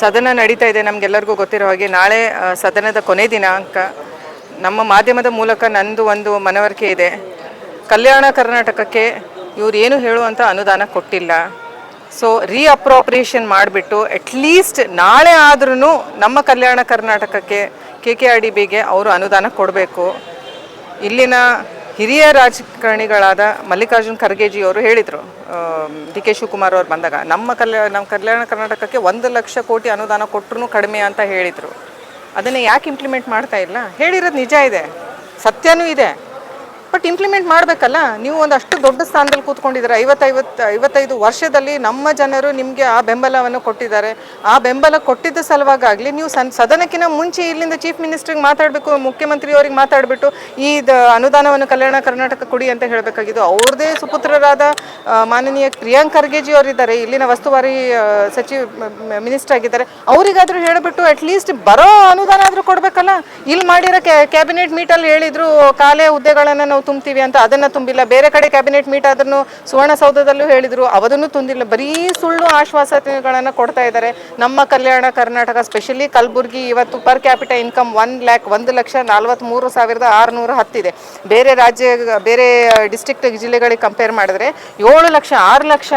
ಸದನ ನಡೀತಾ ಇದೆ ನಮಗೆಲ್ಲರಿಗೂ ಗೊತ್ತಿರೋ ಹಾಗೆ ನಾಳೆ ಸದನದ ಕೊನೆ ದಿನಾಂಕ ನಮ್ಮ ಮಾಧ್ಯಮದ ಮೂಲಕ ನಂದು ಒಂದು ಮನವರಿಕೆ ಇದೆ. ಕಲ್ಯಾಣ ಕರ್ನಾಟಕಕ್ಕೆ ಇವ್ರು ಏನು ಹೇಳುವಂಥ ಅನುದಾನ ಕೊಟ್ಟಿಲ್ಲ. ಸೊ ರೀಅಪ್ರೋಪ್ರಿಯೇಷನ್ ಮಾಡಿಬಿಟ್ಟು ಅಟ್ಲೀಸ್ಟ್ ನಾಳೆ ಆದ್ರೂ ನಮ್ಮ ಕಲ್ಯಾಣ ಕರ್ನಾಟಕಕ್ಕೆ ಕೆ ಕೆ ಆರ್ ಡಿ ಬಿಗೆ ಅವರು ಅನುದಾನ ಕೊಡಬೇಕು. ಇಲ್ಲಿನ ಹಿರಿಯ ರಾಜಕಾರಣಿಗಳಾದ ಮಲ್ಲಿಕಾರ್ಜುನ್ ಖರ್ಗೆಜಿ ಅವರು ಹೇಳಿದರು ಡಿ ಕೆ ಶಿವಕುಮಾರ್ ಅವರು ಬಂದಾಗ, ನಮ್ಮ ಕಲ್ಯಾಣ ನಮ್ಮ ಕಲ್ಯಾಣ ಕರ್ನಾಟಕಕ್ಕೆ ಒಂದು ಲಕ್ಷ ಕೋಟಿ ಅನುದಾನ ಕೊಟ್ಟರು ಕಡಿಮೆ ಅಂತ ಹೇಳಿದರು. ಅದನ್ನು ಯಾಕೆ ಇಂಪ್ಲಿಮೆಂಟ್ ಮಾಡ್ತಾ ಇಲ್ಲ? ಹೇಳಿರೋದು ನಿಜ ಇದೆ, ಸತ್ಯನೂ ಇದೆ. ಬಟ್ ಇಂಪ್ಲಿಮೆಂಟ್ ಮಾಡಬೇಕಲ್ಲ, ನೀವು ಒಂದು ಅಷ್ಟು ದೊಡ್ಡ ಸ್ಥಾನದಲ್ಲಿ ಕೂತ್ಕೊಂಡಿದ್ದಾರೆ. ಐವತ್ತೈವತ್ತು, ಐವತ್ತೈದು ವರ್ಷದಲ್ಲಿ ನಮ್ಮ ಜನರು ನಿಮಗೆ ಆ ಬೆಂಬಲವನ್ನು ಕೊಟ್ಟಿದ್ದಾರೆ. ಆ ಬೆಂಬಲ ಕೊಟ್ಟಿದ್ದ ಸಲುವಾಗಲಿ ನೀವು ಸನ್ ಸದನಕ್ಕಿಂತ ಮುಂಚೆ ಇಲ್ಲಿಂದ ಚೀಫ್ ಮಿನಿಸ್ಟ್ರಿಗೆ ಮಾತಾಡಬೇಕು ಮುಖ್ಯಮಂತ್ರಿಯವರಿಗೆ ಮಾತಾಡಿಬಿಟ್ಟು ಈ ಅನುದಾನವನ್ನು ಕಲ್ಯಾಣ ಕರ್ನಾಟಕ ಕೊಡಿ ಅಂತ ಹೇಳಬೇಕಾಗಿದ್ದು, ಅವ್ರದ್ದೇ ಸುಪುತ್ರರಾದ ಮಾನನೀಯ ಪ್ರಿಯಾಂಕ್ ಖರ್ಗೆಜಿ ಅವರಿದ್ದಾರೆ. ಇಲ್ಲಿನ ವಸ್ತುವಾರಿ ಸಚಿವ ಮಿನಿಸ್ಟರ್ ಆಗಿದ್ದಾರೆ. ಅವರಿಗಾದರೂ ಹೇಳಿಬಿಟ್ಟು ಅಟ್ಲೀಸ್ಟ್ ಬರೋ ಅನುದಾನ ಆದರೂ ಕೊಡಬೇಕಲ್ಲ. ಇಲ್ಲಿ ಮಾಡಿರೋ ಕ್ಯಾಬಿನೆಟ್ ಮೀಟಲ್ಲಿ ಹೇಳಿದ್ರು, ಕಾಲೇ ಹುದ್ದೆಗಳನ್ನು ನಾವು ತುಂಬ್ತೀವಿ ಅಂತ ಅದನ್ನು ತುಂಬಿಲ್ಲ. ಬೇರೆ ಕಡೆ ಕ್ಯಾಬಿನೆಟ್ ಮೀಟ್ ಆದ್ರೂ ಸುವರ್ಣಸೌಧದಲ್ಲೂ ಹೇಳಿದರು. ಅವದನ್ನು ತುಂಬಿಲ್ಲ. ಬರೀ ಸುಳ್ಳು ಆಶ್ವಾಸನೆಗಳನ್ನು ಕೊಡ್ತಾ ಇದ್ದಾರೆ. ನಮ್ಮ ಕಲ್ಯಾಣ ಕರ್ನಾಟಕ ಸ್ಪೆಷಲಿ ಕಲಬುರ್ಗಿ ಇವತ್ತು per capita income one lakh ಒಂದು ಲಕ್ಷ ನಲ್ವತ್ತ್ಮೂರು ಸಾವಿರದ ಆರುನೂರ ಹತ್ತಿದೆ ಬೇರೆ ರಾಜ್ಯ, ಬೇರೆ ಡಿಸ್ಟ್ರಿಕ್ಟ್ ಜಿಲ್ಲೆಗಳಿಗೆ ಕಂಪೇರ್ ಮಾಡಿದ್ರೆ ಏಳು ಲಕ್ಷ, ಆರು ಲಕ್ಷ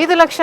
ಐದು ಲಕ್ಷ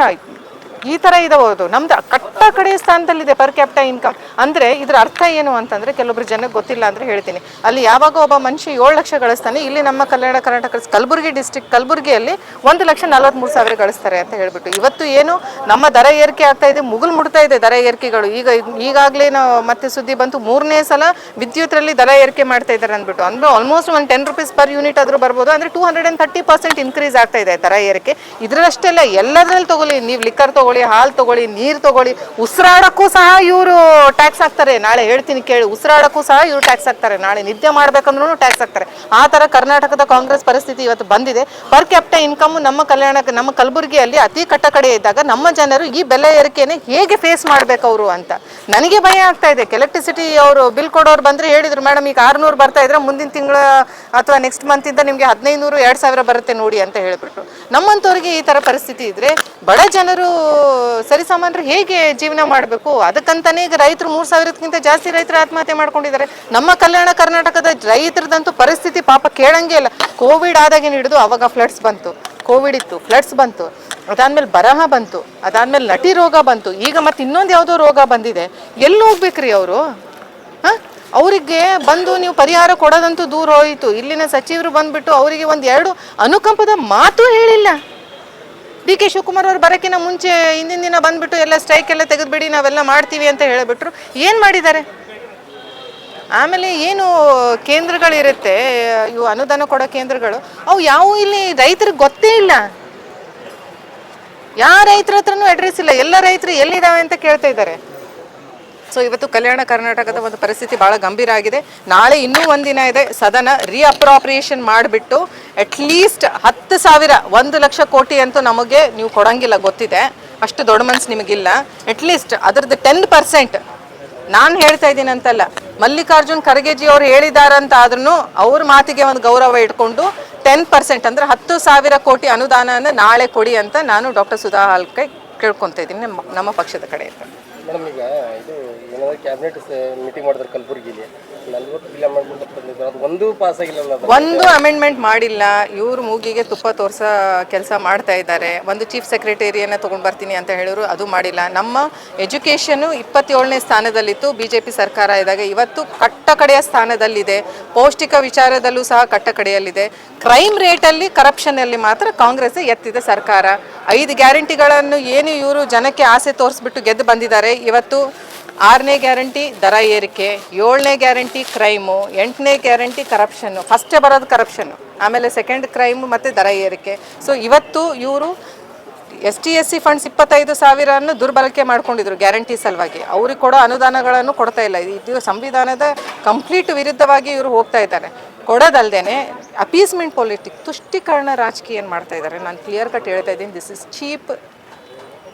ಈ ಥರ ಇದಬಹುದು ನಮ್ದು ಕಟ್ಟ ಕಡೆಯ ಸ್ಥಾನದಲ್ಲಿದೆ ಪರ್ ಕ್ಯಾಪಿಟ ಇನ್ಕಮ್ ಅಂದರೆ ಇದರ ಅರ್ಥ ಏನು ಅಂತಂದರೆ ಕೆಲವೊಬ್ರು ಜನಕ್ಕೆ ಗೊತ್ತಿಲ್ಲ ಅಂದರೆ ಹೇಳ್ತೀನಿ. ಅಲ್ಲಿ ಯಾವಾಗ ಒಬ್ಬ ಮನುಷ್ಯ ಏಳು ಲಕ್ಷ ಗಳಿಸ್ತಾನೆ, ಇಲ್ಲಿ ನಮ್ಮ ಕಲ್ಯಾಣ ಕರ್ನಾಟಕ ಕಲಬುರಗಿ ಡಿಸ್ಟಿಕ್ ಕಲಬುರಗಿಯಲ್ಲಿ ಒಂದು ಲಕ್ಷ ನಲವತ್ತ್ಮೂರು ಸಾವಿರ ಗಳಿಸ್ತಾರೆ ಅಂತ ಹೇಳ್ಬಿಟ್ಟು. ಇವತ್ತು ಏನು, ನಮ್ಮ ದರ ಏರಿಕೆ ಆಗ್ತಾ ಇದೆ, ಮುಗಿಲು ಮುಡ್ತಾ ಇದೆ ದರ ಏರಿಕೆಗಳು. ಈಗ ಈಗಾಗಲೇ ನಾವು ಮತ್ತೆ ಸುದ್ದಿ ಬಂತು, ಮೂರನೇ ಸಲ ವಿದ್ಯುತ್ರಲ್ಲಿ ದರ ಏರಿಕೆ ಮಾಡ್ತಾ ಇದ್ದಾರೆ ಅಂದ್ಬಿಟ್ಟು. ಅಂದ್ರೆ ಆಲ್ಮೋಸ್ಟ್ ಒಂದು ಟೆನ್ ರುಪೀಸ್ ಪರ್ ಯೂನಿಟ್ ಆದರೂ ಬರ್ಬೋದು, ಅಂದರೆ two hundred and thirty percent increase ಆಗ್ತಾ ಇದೆ ದರ ಏರಿಕೆ. ಇದರಷ್ಟೆಲ್ಲ ಎಲ್ಲದರಲ್ಲಿ ತಗೊಳ್ಳಿ. ನೀವು ಲಿಕ್ಕರ್ ತಗೊಳ್ಳಿ ಹಾಲು ತಗೊಳ್ಳಿ, ನೀರು ತಗೊಳ್ಳಿ. ಉಸಿರಾಡಕ್ಕೂ ಸಹ ಇವರು ಟ್ಯಾಕ್ಸ್ ಹಾಕ್ತಾರೆ. ನಾಳೆ ಹೇಳ್ತೀನಿ ಕೇಳಿ, ಉಸಿರಾಡಕ್ಕೂ ಸಹ ಇವರು ಟ್ಯಾಕ್ಸ್ ಹಾಕ್ತಾರೆ. ನಾಳೆ ನಿದ್ದೆ ಮಾಡ್ಬೇಕಂದ್ರೂ ಟ್ಯಾಕ್ಸ್ ಹಾಕ್ತಾರೆ. ಆ ಥರ ಕರ್ನಾಟಕದ ಕಾಂಗ್ರೆಸ್ ಪರಿಸ್ಥಿತಿ ಇವತ್ತು ಬಂದಿದೆ. ಪರ್ ಕ್ಯಾಪಿಟ ಇನ್ಕಮ್ ನಮ್ಮ ಕಲ್ಯಾಣ ನಮ್ಮ ಕಲಬುರಗಿಯಲ್ಲಿ ಅತಿ ಕಟ್ಟ ಕಡೆ ಇದ್ದಾಗ ನಮ್ಮ ಜನರು ಈ ಬೆಲೆ ಏರಿಕೆಯನ್ನು ಹೇಗೆ ಫೇಸ್ ಮಾಡ್ಬೇಕು ಅವರು ಅಂತ. ನನಗೆ ಭಯ ಆಗ್ತಾ ಇದೆ. ಎಲೆಕ್ಟ್ರಿಸಿಟಿ ಅವರು ಬಿಲ್ ಕೊಡೋರು ಬಂದರೆ ಹೇಳಿದ್ರು, ಮೇಡಮ್, ಈಗ ಆರುನೂರು ಬರ್ತಾ ಇದ್ರೆ ಮುಂದಿನ ತಿಂಗಳ ಅಥವಾ ನೆಕ್ಸ್ಟ್ ಮಂತಿಂದ ನಿಮಗೆ ಹದಿನೈದುನೂರು ಎರಡು ಸಾವಿರ ಬರುತ್ತೆ ನೋಡಿ ಅಂತ ಹೇಳಿಬಿಟ್ಟು ನಮ್ಮಂಥವ್ರಿಗೆ ಈ ಥರ ಪರಿಸ್ಥಿತಿ ಇದ್ದರೆ ಬಡ ಜನರು ಸರಿಸಾಮಾನ್ಯರು ಹೇಗೆ ಜೀವನ ಮಾಡಬೇಕು? ಅದಕ್ಕಂತಾನೆ ಈಗ ರೈತರು ಮೂರು ಸಾವಿರಕ್ಕಿಂತ ಜಾಸ್ತಿ ರೈತರು ಆತ್ಮಹತ್ಯೆ ಮಾಡ್ಕೊಂಡಿದ್ದಾರೆ. ನಮ್ಮ ಕಲ್ಯಾಣ ಕರ್ನಾಟಕದ ರೈತರದಂತೂ ಪರಿಸ್ಥಿತಿ ಪಾಪ ಕೇಳಂಗೇ ಇಲ್ಲ. ಕೋವಿಡ್ ಆದಾಗಿನ ಹಿಡಿದು ಅವಾಗ ಫ್ಲಡ್ಸ್ ಬಂತು. ಕೋವಿಡ್ ಇತ್ತು ಫ್ಲಡ್ಸ್ ಬಂತು. ಅದಾದ್ಮೇಲೆ ಬರಹ ಬಂತು. ಅದಾದ್ಮೇಲೆ ನಟಿ ರೋಗ ಬಂತು. ಈಗ ಮತ್ತೆ ಇನ್ನೊಂದು ಯಾವುದೋ ರೋಗ ಬಂದಿದೆ. ಎಲ್ಲಿ ಹೋಗ್ಬೇಕ್ರಿ ಅವರು? ಹಾಂ? ಅವರಿಗೆ ಬಂದು ನೀವು ಪರಿಹಾರ ಕೊಡೋದಂತೂ ದೂರ ಹೋಯಿತು. ಇಲ್ಲಿನ ಸಚಿವರು ಬಂದ್ಬಿಟ್ಟು ಅವರಿಗೆ ಒಂದು ಎರಡು ಅನುಕಂಪದ ಮಾತು ಹೇಳಿಲ್ಲ. ಡಿ ಕೆ ಶಿವಕುಮಾರ್ ಅವ್ರು ಬರೋಕ್ಕಿಂತ ಮುಂಚೆ ಹಿಂದಿನ ದಿನ ಬಂದ್ಬಿಟ್ಟು ಎಲ್ಲ ಸ್ಟ್ರೈಕ್ ಎಲ್ಲ ತೆಗೆದುಬಿಡಿ, ನಾವೆಲ್ಲ ಮಾಡ್ತೀವಿ ಅಂತ ಹೇಳಿಬಿಟ್ರು. ಏನು ಮಾಡಿದ್ದಾರೆ? ಆಮೇಲೆ ಏನು ಕೇಂದ್ರಗಳಿರುತ್ತೆ, ಇವು ಅನುದಾನ ಕೊಡೋ ಕೇಂದ್ರಗಳು, ಅವು ಯಾವ ಇಲ್ಲಿ ರೈತರಿಗೆ ಗೊತ್ತೇ ಇಲ್ಲ. ಯಾವ ರೈತರ ಹತ್ರನೂ ಅಡ್ರೆಸ್ ಇಲ್ಲ, ಎಲ್ಲ ರೈತರು ಎಲ್ಲಿದ್ದಾವೆ ಅಂತ ಕೇಳ್ತಾ ಇದ್ದಾರೆ. ಸೊ ಇವತ್ತು ಕಲ್ಯಾಣ ಕರ್ನಾಟಕದ ಒಂದು ಪರಿಸ್ಥಿತಿ ಭಾಳ ಗಂಭೀರ ಆಗಿದೆ. ನಾಳೆ ಇನ್ನೂ ಒಂದಿನ ಇದೆ, ಸದನ ರಿಅಪ್ರಾಪ್ರಿಯೇಷನ್ ಮಾಡಿಬಿಟ್ಟು ಅಟ್ಲೀಸ್ಟ್ ಹತ್ತು ಸಾವಿರ, ಒಂದು ಲಕ್ಷ ಕೋಟಿ ಅಂತೂ ನಮಗೆ ನೀವು ಕೊಡಂಗಿಲ್ಲ, ಗೊತ್ತಿದೆ. ಅಷ್ಟು ದೊಡ್ಡ ಮನ್ಸು ನಿಮಗಿಲ್ಲ. ಅಟ್ಲೀಸ್ಟ್ ಅದರದ್ದು ಟೆನ್ ಪರ್ಸೆಂಟ್ ನಾನು ಹೇಳ್ತಾ ಇದ್ದೀನಿ ಅಂತಲ್ಲ. ಮಲ್ಲಿಕಾರ್ಜುನ್ ಖರ್ಗೆಜಿ ಅವ್ರು ಹೇಳಿದಾರಂತ ಆದ್ರೂ ಅವ್ರ ಮಾತಿಗೆ ಒಂದು ಗೌರವ ಇಟ್ಕೊಂಡು ಟೆನ್ ಪರ್ಸೆಂಟ್ ಅಂದರೆ ಹತ್ತು ಸಾವಿರ ಕೋಟಿ ಅನುದಾನನ ನಾಳೆ ಕೊಡಿ ಅಂತ ನಾನು ಡಾಕ್ಟರ್ ಸುಧಾ ಹಾಲ್ಕೈ ಕೇಳ್ಕೊತಾ ಇದ್ದೀನಿ ನಮ್ಮ ನಮ್ಮ ಪಕ್ಷದ ಕಡೆಯಿಂದ. ಮೇಡಮ್, ಈಗ ಇದು ಏನಾದರೂ ಕ್ಯಾಬಿನೆಟ್ ಮೀಟಿಂಗ್ ಮಾಡಿದ್ರೆ ಕಲಬುರಗಿಲಿ ಒಂದು ಅಮೆಂಡ್ಮೆಂಟ್ ಮಾಡಿಲ್ಲ. ಇವರು ಮೂಗಿಗೆ ತುಪ್ಪ ತೋರ್ಸ ಕೆಲಸ ಮಾಡ್ತಾ ಇದ್ದಾರೆ. ಒಂದು ಚೀಫ್ ಸೆಕ್ರೆಟರಿಯನ್ನ ತೊಗೊಂಡು ಬರ್ತೀನಿ ಅಂತ ಹೇಳಿದ್ರು, ಅದು ಮಾಡಿಲ್ಲ. ನಮ್ಮ ಎಜುಕೇಷನು ಇಪ್ಪತ್ತೇಳನೇ ಸ್ಥಾನದಲ್ಲಿತ್ತು. ಬಿ ಜೆ ಪಿ ಸರ್ಕಾರ ಇದ್ದಾಗ ಇವತ್ತು ಕಟ್ಟ ಕಡೆಯ ಸ್ಥಾನದಲ್ಲಿದೆ. ಪೌಷ್ಟಿಕ ವಿಚಾರದಲ್ಲೂ ಸಹ ಕಟ್ಟ ಕಡೆಯಲ್ಲಿದೆ ಕ್ರೈಮ್ ರೇಟಲ್ಲಿ ಕರಪ್ಷನಲ್ಲಿ ಮಾತ್ರ ಕಾಂಗ್ರೆಸ್ ಎತ್ತಿದ ಸರ್ಕಾರ. ಐದು ಗ್ಯಾರಂಟಿಗಳನ್ನು ಏನು ಇವರು ಜನಕ್ಕೆ ಆಸೆ ತೋರಿಸ್ಬಿಟ್ಟು ಗೆದ್ದು ಬಂದಿದ್ದಾರೆ. ಇವತ್ತು ಆರನೇ ಗ್ಯಾರಂಟಿ ದರ ಏರಿಕೆ, ಏಳನೇ ಗ್ಯಾರಂಟಿ ಕ್ರೈಮು, ಎಂಟನೇ ಗ್ಯಾರಂಟಿ ಕರಪ್ಷನ್ನು ಫಸ್ಟೇ ಬರೋದು ಕರಪ್ಷನ್ನು ಆಮೇಲೆ ಸೆಕೆಂಡ್ ಕ್ರೈಮು ಮತ್ತು ದರ ಏರಿಕೆ. ಸೊ ಇವತ್ತು ಇವರು S T S C funds ಇಪ್ಪತ್ತೈದು ಸಾವಿರನ್ನು ದುರ್ಬಳಕೆ ಮಾಡ್ಕೊಂಡಿದ್ರು ಗ್ಯಾರಂಟಿ ಸಲುವಾಗಿ. ಅವ್ರಿಗೆ ಕೊಡೋ ಅನುದಾನಗಳನ್ನು ಕೊಡ್ತಾ ಇಲ್ಲ. ಇದು ಸಂವಿಧಾನದ ಕಂಪ್ಲೀಟ್ ವಿರುದ್ಧವಾಗಿ ಇವರು ಹೋಗ್ತಾ ಇದ್ದಾರೆ. ಕೊಡೋದಲ್ದೇನೆ ಅಪೀಸ್ಮೆಂಟ್ ಪೊಲಿಟಿಕ್ ತುಷ್ಟೀಕರಣ ರಾಜಕೀಯ ಏನು ಮಾಡ್ತಾ ಇದ್ದಾರೆ? ನಾನು ಕ್ಲಿಯರ್ ಕಟ್ ಹೇಳ್ತಾ ಇದ್ದೀನಿ. This is cheap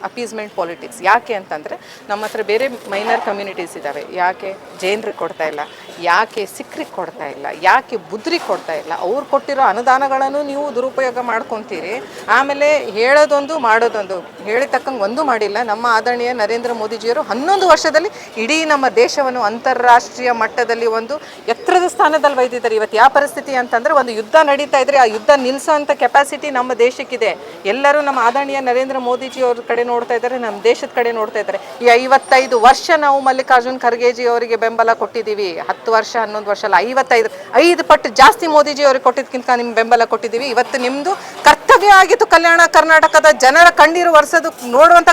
appeasement politics ಯಾಕೆ ಅಂತಂದರೆ ನಮ್ಮ ಹತ್ರ ಬೇರೆ ಮೈನರ್ ಕಮ್ಯುನಿಟೀಸ್ ಇದ್ದಾವೆ ಯಾಕೆ? ಜೈನರಿಗೆ ಕೊಡ್ತಾ ಇಲ್ಲ. ಯಾಕೆ ಸಿಕ್ರಿ ಕೊಡ್ತಾ ಇಲ್ಲ, ಯಾಕೆ ಬುದ್ರಿ ಕೊಡ್ತಾ ಇಲ್ಲ? ಅವ್ರು ಕೊಟ್ಟಿರೋ ಅನುದಾನಗಳನ್ನು ನೀವು ದುರುಪಯೋಗ ಮಾಡ್ಕೊತೀರಿ. ಆಮೇಲೆ ಹೇಳೋದೊಂದು ಮಾಡೋದೊಂದು ಹೇಳಿತಕ್ಕಂಗೆ ಒಂದು ಮಾಡಿಲ್ಲ. ನಮ್ಮ ಆದರಣೀಯ ನರೇಂದ್ರ ಮೋದಿಜಿಯವರು ಹನ್ನೊಂದು ವರ್ಷದಲ್ಲಿ ಇಡೀ ನಮ್ಮ ದೇಶವನ್ನು ಅಂತಾರಾಷ್ಟ್ರೀಯ ಮಟ್ಟದಲ್ಲಿ ಒಂದು ಎತ್ತರದ ಸ್ಥಾನದಲ್ಲಿ ಒಯ್ದಿದ್ದಾರೆ. ಇವತ್ತು ಯಾವ ಪರಿಸ್ಥಿತಿ ಅಂತಂದರೆ ಒಂದು ಯುದ್ಧ ನಡೀತಾ ಇದ್ರೆ ಆ ಯುದ್ಧ ನಿಲ್ಲಿಸೋ ಅಂಥ ಕೆಪಾಸಿಟಿ ನಮ್ಮ ದೇಶಕ್ಕಿದೆ. ಎಲ್ಲರೂ ನಮ್ಮ ಆದರಣೀಯ ನರೇಂದ್ರ ಮೋದಿಜಿಯವ್ರ ಕಡೆ ನೋಡ್ತಾ ಇದ್ದಾರೆ, ನಮ್ಮ ದೇಶದ ಕಡೆ ನೋಡ್ತಾ ಇದ್ದಾರೆ. ಈ ಐವತ್ತೈದು ವರ್ಷ ನಾವು ಮಲ್ಲಿಕಾರ್ಜುನ್ ಖರ್ಗೆಜಿ ಅವರಿಗೆ ಬೆಂಬಲ ಕೊಟ್ಟಿದ್ದೀವಿ. ಹತ್ತು ವರ್ಷ, ಹನ್ನೊಂದು ವರ್ಷ ಅಲ್ಲ, ಐವತ್ತೈದು, ಐದು ಪಟ್ಟು ಜಾಸ್ತಿ ಮೋದಿಜಿ ಅವ್ರಿಗೆ ಕೊಟ್ಟಿದ್ದಕ್ಕಿಂತ ನಿಮ್ಮ ಬೆಂಬಲ ಕೊಟ್ಟಿದ್ದೀವಿ. ಇವತ್ತು ನಿಮ್ಮದು ಕರ್ತವ್ಯ ಆಗಿತ್ತು ಕಲ್ಯಾಣ ಕರ್ನಾಟಕದ ಜನರ ಕಣ್ಣೀರು ಒರೆಸೋದು ನೋಡುವಂಥ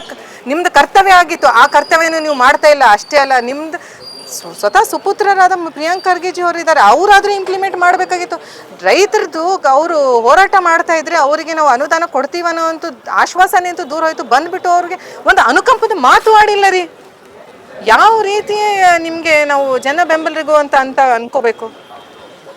ನಿಮ್ಮದು ಕರ್ತವ್ಯ ಆಗಿತ್ತು. ಆ ಕರ್ತವ್ಯನ ನೀವು ಮಾಡ್ತಾ ಇಲ್ಲ. ಅಷ್ಟೇ ಅಲ್ಲ ಸ್ವ- ಸ್ವತಃ ಸುಪುತ್ರರಾದ ಪ್ರಿಯಾಂಕ್ ಖರ್ಗೆಜಿ ಅವರು ಇದ್ದಾರೆ. ಅವರಾದರೂ ಇಂಪ್ಲಿಮೆಂಟ್ ಮಾಡಬೇಕಾಗಿತ್ತು. ರೈತರದ್ದು ಅವರು ಹೋರಾಟ ಮಾಡ್ತಾ ಇದ್ರೆ ಅವರಿಗೆ ನಾವು ಅನುದಾನ ಕೊಡ್ತೀವನ್ನೋ ಅಂತೂ ಆಶ್ವಾಸನೆ ಅಂತೂ ದೂರ ಹೋಯ್ತು. ಬಂದ್ಬಿಟ್ಟು ಅವ್ರಿಗೆ ಒಂದು ಅನುಕಂಪದ ಮಾತು ಆಡಿಲ್ಲ ರೀ. ಯಾವ ರೀತಿ ನಿಮಗೆ ನಾವು ಜನ ಬೆಂಬಲರಿಗೂ ಅಂತ ಅಂತ ಅನ್ಕೋಬೇಕು?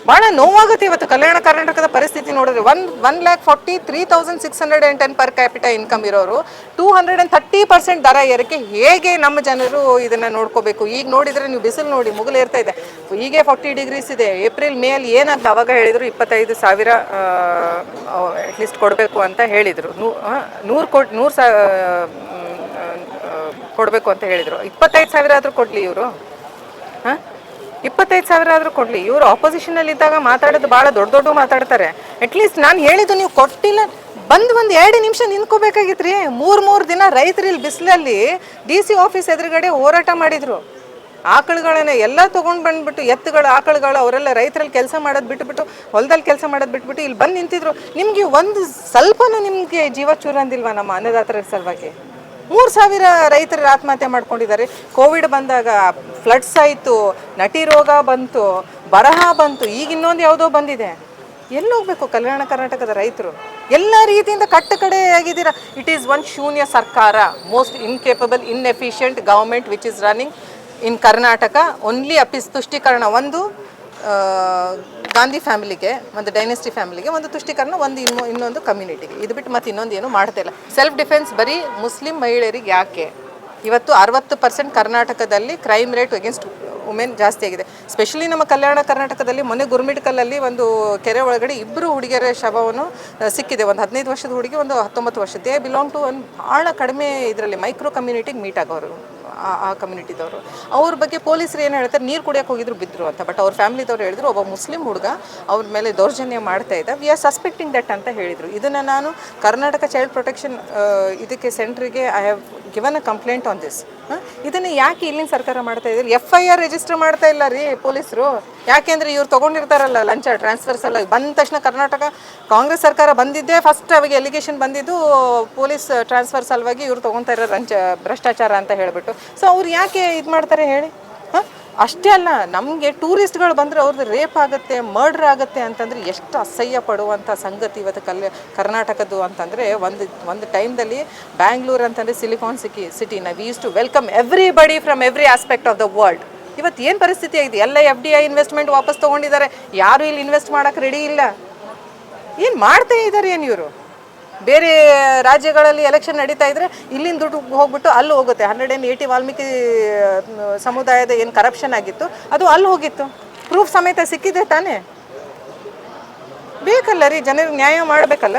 ಭಾಳ ನೋವಾಗುತ್ತೆ ಇವತ್ತು ಕಲ್ಯಾಣ ಕರ್ನಾಟಕದ ಪರಿಸ್ಥಿತಿ ನೋಡಿದ್ರೆ. One one lakh forty three thousand six hundred and ten per capital income ಇರೋರು two hundred and thirty percent ದರ ಏರಿಕೆ ಹೇಗೆ ನಮ್ಮ ಜನರು ಇದನ್ನು ನೋಡ್ಕೋಬೇಕು? ಈಗ ನೋಡಿದರೆ ನೀವು ಬಿಸಿಲು ನೋಡಿ ಮುಗಿಲು ಇರ್ತಾ ಇದೆ. ಹೀಗೆ ಫಾರ್ಟಿ ಡಿಗ್ರೀಸ್ ಇದೆ. ಏಪ್ರಿಲ್ ಮೇ ಅಲ್ಲಿ ಏನಾಗ ಅವಾಗ ಹೇಳಿದರು ಇಪ್ಪತ್ತೈದು ಸಾವಿರ ಅಟ್ಲೀಸ್ಟ್ ಕೊಡಬೇಕು ಅಂತ ಹೇಳಿದರು. ನೂ ನೂರು ಕೋಟಿ, ನೂರು ಸಾ ಕೊಡಬೇಕು ಅಂತ ಹೇಳಿದರು. ಇಪ್ಪತ್ತೈದು ಸಾವಿರ ಆದರೂ ಕೊಡಲಿ ಇವರು. ಹಾಂ? ಇಪ್ಪತ್ತೈದು ಸಾವಿರ ಆದರೂ ಕೊಡಲಿ. ಇವರು ಆಪೋಸಿಷನಲ್ಲಿ ಇದ್ದಾಗ ಮಾತಾಡೋದು ಭಾಳ ದೊಡ್ಡ ದೊಡ್ಡ ಮಾತಾಡ್ತಾರೆ. ಅಟ್ಲೀಸ್ಟ್ ನಾನು ಹೇಳಿದ್ದು ನೀವು ಕೊಟ್ಟಿಲ್ಲ. ಬಂದು ಒಂದು ಎರಡು ನಿಮಿಷ ನಿಂತ್ಕೋಬೇಕಾಗಿತ್ತು ರೀ ಮೂರು ಮೂರು ದಿನ ರೈತರು ಇಲ್ಲಿ ಬಿಸಿಲಲ್ಲಿ ಡಿ ಸಿ ಆಫೀಸ್ ಎದುರುಗಡೆ ಹೋರಾಟ ಮಾಡಿದರು. ಆಕಳುಗಳನ್ನ ಎಲ್ಲ ತೊಗೊಂಡು ಬಂದ್ಬಿಟ್ಟು ಎತ್ತುಗಳು, ಆಕಳುಗಳು ಅವರೆಲ್ಲ ರೈತರಲ್ಲಿ ಕೆಲಸ ಮಾಡೋದು ಬಿಟ್ಬಿಟ್ಟು ಹೊಲದಲ್ಲಿ ಕೆಲಸ ಮಾಡೋದು ಬಿಟ್ಬಿಟ್ಟು ಇಲ್ಲಿ ಬಂದು ನಿಂತಿದ್ರು. ನಿಮಗೆ ಒಂದು ಸ್ವಲ್ಪನೂ ನಿಮಗೆ ಜೀವ ಚೂರಂದಿಲ್ವಾ ನಮ್ಮ ಅನ್ನದಾತರ ಸಲುವಾಗಿ? ಮೂರು ಸಾವಿರ ರೈತರು ಆತ್ಮಹತ್ಯೆ ಮಾಡ್ಕೊಂಡಿದ್ದಾರೆ. ಕೋವಿಡ್ ಬಂದಾಗ ಫ್ಲಡ್ಸ್ ಆಯಿತು, ನಟಿ ರೋಗ ಬಂತು, ಬರಹ ಬಂತು, ಈಗ ಇನ್ನೊಂದು ಯಾವುದೋ ಬಂದಿದೆ. ಎಲ್ಲಿ ಹೋಗ್ಬೇಕು ಕಲ್ಯಾಣ ಕರ್ನಾಟಕದ ರೈತರು? ಎಲ್ಲ ರೀತಿಯಿಂದ ಕಟ್ಟ ಕಡೆ ಆಗಿದ್ದೀರಾ ಇಟ್ ಈಸ್ ಒನ್ ಶೂನ್ಯ ಸರ್ಕಾರ most incapable inefficient government which is running in Karnataka only appease ತುಷ್ಟೀಕರಣ ಒಂದು ಗಾಂಧಿ ಫ್ಯಾಮಿಲಿಗೆ, ಒಂದು ಡೈನೆಸ್ಟಿ ಫ್ಯಾಮಿಲಿಗೆ ಒಂದು ತುಷ್ಟೀಕರಣ, ಒಂದು ಇನ್ನೊ, ಇನ್ನೊಂದು ಕಮ್ಯುನಿಟಿಗೆ. ಇದು ಬಿಟ್ಟು ಮತ್ತೆ ಇನ್ನೊಂದು ಏನು ಮಾಡ್ತಾ ಇಲ್ಲ. ಸೆಲ್ಫ್ ಡಿಫೆನ್ಸ್ ಬರೀ ಮುಸ್ಲಿಂ ಮಹಿಳೆಯರಿಗೆ ಯಾಕೆ? ಇವತ್ತು ಅರವತ್ತು ಪರ್ಸೆಂಟ್ ಕರ್ನಾಟಕದಲ್ಲಿ ಕ್ರೈಮ್ ರೇಟ್ ಅಗೇನ್ಸ್ಟ್ ವುಮೆನ್ ಜಾಸ್ತಿ ಆಗಿದೆ. ಸ್ಪೆಷಲಿ ನಮ್ಮ ಕಲ್ಯಾಣ ಕರ್ನಾಟಕದಲ್ಲಿ ಮೊನ್ನೆ ಗುರ್ಮಿಡ್ಕಲ್ಲಲ್ಲಿ ಒಂದು ಕೆರೆ ಒಳಗಡೆ ಇಬ್ಬರು ಹುಡುಗಿಯರ ಶವವನ್ನು ಸಿಕ್ಕಿದೆ. ಒಂದು ಹದಿನೈದು ವರ್ಷದ ಹುಡುಗಿ, ಒಂದು ಹತ್ತೊಂಬತ್ತು ವರ್ಷ ದೇ ಬಿಲಾಂಗ್ ಟು ಒಂದು ಭಾಳ ಕಡಿಮೆ ಇದರಲ್ಲಿ ಮೈಕ್ರೋ ಕಮ್ಯುನಿಟಿಗೆ ಮೀಟ್ ಆಗೋರು. ಆ ಕಮ್ಯುನಿಟಿದವರು ಅವ್ರ ಬಗ್ಗೆ ಪೊಲೀಸರು ಏನು ಹೇಳ್ತಾರೆ, ನೀರು ಕುಡಿಯೋಕೆ ಹೋಗಿದ್ರು ಬಿದ್ದರು ಅಂತ. ಬಟ್ ಅವ್ರ ಫ್ಯಾಮಿಲಿದವ್ರು ಹೇಳಿದ್ರು, ಒಬ್ಬ ಮುಸ್ಲಿಂ ಹುಡುಗ ಅವ್ರ ಮೇಲೆ ದೌರ್ಜನ್ಯ ಮಾಡ್ತಾ ಇದ್ದ ವಿ ಆರ್ ಸಸ್ಪೆಕ್ಟಿಂಗ್ ದಟ್ ಅಂತ ಹೇಳಿದರು. ಇದನ್ನು ನಾನು ಕರ್ನಾಟಕ ಚೈಲ್ಡ್ ಪ್ರೊಟೆಕ್ಷನ್ ಇದಕ್ಕೆ ಸೆಂಟ್ರಿಗೆ I have given a complaint on this ಇದನ್ನು ಯಾಕೆ ಇಲ್ಲಿನ ಸರ್ಕಾರ ಮಾಡ್ತಾ ಇದ್ದಾರೆ ಎಫ್ ಐ ಆರ್ ರಿಜಿಸ್ಟರ್ ಮಾಡ್ತಾ ಇಲ್ಲ ರೀ ಪೊಲೀಸರು. ಯಾಕೆಂದ್ರೆ ಇವ್ರು ತೊಗೊಂಡಿರ್ತಾರಲ್ಲ ಲಂಚ ಟ್ರಾನ್ಸ್ಫರ್ಸ್ ಎಲ್ಲ. ಬಂದ ತಕ್ಷಣ ಕರ್ನಾಟಕ, ಕಾಂಗ್ರೆಸ್ ಸರ್ಕಾರ ಬಂದಿದ್ದೇ ಫಸ್ಟ್ ಅವಾಗ ಎಲಿಗೇಷನ್ ಬಂದಿದ್ದು ಪೊಲೀಸ್ ಟ್ರಾನ್ಸ್ಫರ್ ಸಲುವಾಗಿ ಇವ್ರು ತೊಗೊತಾ ಇರೋ ಲಂಚ, ಭ್ರಷ್ಟಾಚಾರ ಅಂತ ಹೇಳಿಬಿಟ್ಟು. ಸೊ ಅವ್ರು ಯಾಕೆ ಇದು ಮಾಡ್ತಾರೆ ಹೇಳಿ? ಹಾಂ? ಅಷ್ಟೇ ಅಲ್ಲ, ನಮಗೆ ಟೂರಿಸ್ಟ್ಗಳು ಬಂದರೆ ಅವ್ರದ್ದು ರೇಪ್ ಆಗುತ್ತೆ, ಮರ್ಡ್ರ್ ಆಗುತ್ತೆ ಅಂತಂದರೆ ಎಷ್ಟು ಅಸಹ್ಯ ಪಡುವಂಥ ಸಂಗತಿ ಇವತ್ತು ಕಲ್ಯ ಕರ್ನಾಟಕದ್ದು ಅಂತಂದರೆ ಒಂದು ಒಂದು ಟೈಮ್ದಲ್ಲಿ ಬ್ಯಾಂಗ್ಳೂರ್ ಅಂತಂದರೆ ಸಿಲಿಕಾನ್ ಸಿಟಿ ಸಿಟಿ ನಾವು is to welcome everybody from every aspect of the world ಇವತ್ತು ಏನು ಪರಿಸ್ಥಿತಿ ಆಗಿದೆ? ಎಲ್ಲ ಎಫ್ ಡಿ ಐ ಇನ್ವೆಸ್ಟ್ಮೆಂಟ್ ವಾಪಸ್ ತೊಗೊಂಡಿದ್ದಾರೆ. ಯಾರು ಇಲ್ಲಿ ಇನ್ವೆಸ್ಟ್ ಮಾಡೋಕ್ಕೆ ರೆಡಿ ಇಲ್ಲ. ಏನು ಮಾಡ್ತಾ ಇದ್ದಾರೆ ಏನು ಇವರು? ಬೇರೆ ರಾಜ್ಯಗಳಲ್ಲಿ ಎಲೆಕ್ಷನ್ ನಡೀತಾ ಇದ್ರೆ ಇಲ್ಲಿಂದ ದುಡ್ಡು ಹೋಗ್ಬಿಟ್ಟು ಅಲ್ಲಿ ಹೋಗುತ್ತೆ. ಹಂಡ್ರೆಡ್ ಆ್ಯಂಡ್ ಏಯ್ಟಿ ವಾಲ್ಮೀಕಿ ಸಮುದಾಯದ ಏನು ಕರಪ್ಷನ್ ಆಗಿತ್ತು, ಅದು ಅಲ್ಲಿ ಹೋಗಿತ್ತು. ಪ್ರೂಫ್ ಸಮೇತ ಸಿಕ್ಕಿದೆ ತಾನೇ? ಬೇಕಲ್ಲ ರೀ ಜನರಿಗೆ ನ್ಯಾಯ ಮಾಡಬೇಕಲ್ಲ.